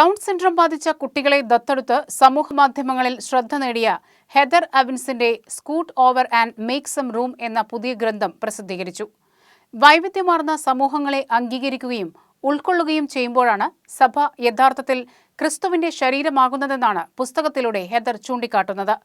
Down syndrome ബാധിച്ച കുട്ടികളെ ദത്തെടുത്ത് സമൂഹമാധ്യമങ്ങളിൽ ശ്രദ്ധ നേടിയ Heather അവിൻസിന്റെ scoot over and make some room എന്ന പുതിയ ഗ്രന്ഥം പ്രസിദ്ധീകരിച്ചു. വൈവിധ്യമാർന്ന സമൂഹങ്ങളെ അംഗീകരിക്കുകയും ഉൾക്കൊള്ളുകയും ചെയ്യുമ്പോഴാണ് സഭ യഥാർത്ഥത്തിൽ ക്രിസ്തുവിന്റെ ശരീരമാകുന്നതെന്നാണ് പുസ്തകത്തിലൂടെ ഹെദർ ചൂണ്ടിക്കാട്ടുന്നത്.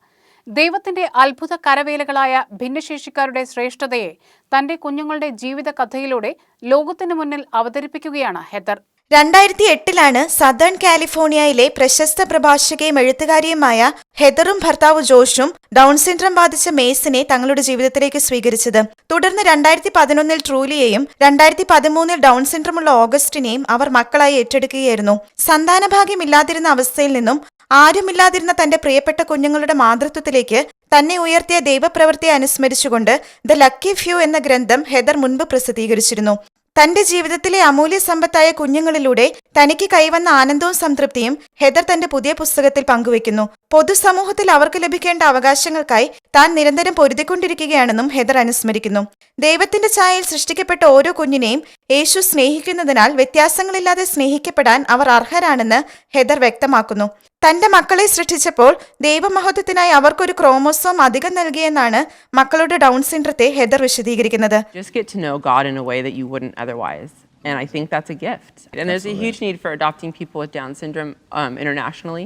ദൈവത്തിന്റെ അത്ഭുത കരവേലകളായ ഭിന്നശേഷിക്കാരുടെ ശ്രേഷ്ഠതയെ തന്റെ കുഞ്ഞുങ്ങളുടെ ജീവിത കഥയിലൂടെ ലോകത്തിനു മുന്നിൽ അവതരിപ്പിക്കുകയാണ് ഹെദർ. രണ്ടായിരത്തി എട്ടിലാണ് സദേൺ കാലിഫോർണിയയിലെ പ്രശസ്ത പ്രഭാഷകയും എഴുത്തുകാരിയുമായ ഹെദറും ഭർത്താവ് ജോഷും ഡൗൺ സിൻഡ്രം ബാധിച്ച മേസിനെ തങ്ങളുടെ ജീവിതത്തിലേക്ക് സ്വീകരിച്ചത്. തുടർന്ന് രണ്ടായിരത്തി പതിനൊന്നിൽ ട്രൂലിയെയും രണ്ടായിരത്തി പതിമൂന്നിൽ ഡൗൺ സിൻഡ്രമുള്ള ഓഗസ്റ്റിനെയും അവർ മക്കളായി ഏറ്റെടുക്കുകയായിരുന്നു. സന്താനഭാഗ്യമില്ലാതിരുന്ന അവസ്ഥയിൽ നിന്നും ആരുമില്ലാതിരുന്ന തന്റെ പ്രിയപ്പെട്ട കുഞ്ഞുങ്ങളുടെ മാതൃത്വത്തിലേക്ക് തന്നെ ഉയർത്തിയ ദൈവപ്രവൃത്തിയെ അനുസ്മരിച്ചുകൊണ്ട് ദ ലക്കി ഫ്യൂ എന്ന ഗ്രന്ഥം ഹെദർ മുൻപ് പ്രസിദ്ധീകരിച്ചിരുന്നു. തന്റെ ജീവിതത്തിലെ അമൂല്യ സമ്പത്തായ കുഞ്ഞുങ്ങളിലൂടെ തനിക്ക് കൈവന്ന ആനന്ദവും സംതൃപ്തിയും ഹെദർ തന്റെ പുതിയ പുസ്തകത്തിൽ പങ്കുവയ്ക്കുന്നു. പൊതുസമൂഹത്തിൽ അവർക്ക് ലഭിക്കേണ്ട അവകാശങ്ങൾക്കായി താൻ നിരന്തരം പൊരുതിക്കൊണ്ടിരിക്കുകയാണെന്നും ഹെദർ അനുസ്മരിക്കുന്നു. ദൈവത്തിന്റെ ഛായയിൽ സൃഷ്ടിക്കപ്പെട്ട ഓരോ കുഞ്ഞിനെയും യേശു സ്നേഹിക്കുന്നതിനാൽ വ്യത്യാസങ്ങളില്ലാതെ സ്നേഹിക്കപ്പെടാൻ അവർ അർഹരാണെന്ന് ഹെദർ വ്യക്തമാക്കുന്നു. തന്റെ മക്കളെ സൃഷ്ടിച്ചപ്പോൾ ദൈവമഹത്വത്തിനായി അവർക്കൊരു ക്രോമോസോം അധികം നൽകിയെന്നാണ് മക്കളുടെ ഡൗൺ സിൻഡ്രത്തെ ഹെദർ വിശദീകരിക്കുന്നത് just get to know God in a way that you wouldn't otherwise. And I think that's a gift. And there's a huge need for adopting people with Down syndrome um, internationally.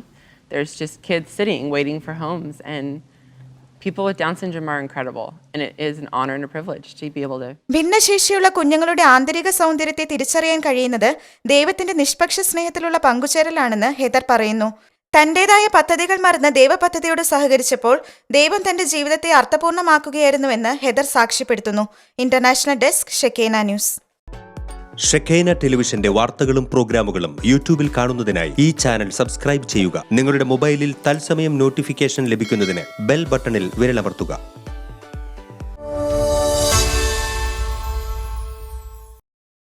There's just kids sitting, waiting for homes. And people with Down syndrome are incredible. And it is an honor and a privilege to be able to ഭിന്നശേഷിയുള്ള കുഞ്ഞുങ്ങളുടെ ആന്തരിക സൗന്ദര്യത്തെ തിരിച്ചറിയാൻ കഴിയുന്നത് ദൈവത്തിന്റെ നിഷ്പക്ഷ സ്നേഹത്തിലുള്ള പങ്കുചേരലാണെന്ന് Heather പറയുന്നു തന്റേതായ പദ്ധതികൾ മറന്ന് ദൈവപദ്ധതിയോട് സഹകരിച്ചപ്പോൾ ദൈവം തന്റെ ജീവിതത്തെ അർത്ഥപൂർണമാക്കുകയായിരുന്നുവെന്ന് ഹെദർ സാക്ഷ്യപ്പെടുത്തുന്നു. International desk Shekinah news. Shekinah ടെലിവിഷന്റെ വാർത്തകളും പ്രോഗ്രാമുകളും യൂട്യൂബിൽ കാണുന്നതിനായി ഈ ചാനൽ സബ്സ്ക്രൈബ് ചെയ്യുക. നിങ്ങളുടെ മൊബൈലിൽ തത്സമയം നോട്ടിഫിക്കേഷൻ ലഭിക്കുന്നതിന് ബെൽ ബട്ടണിൽ വിരലമർത്തുക.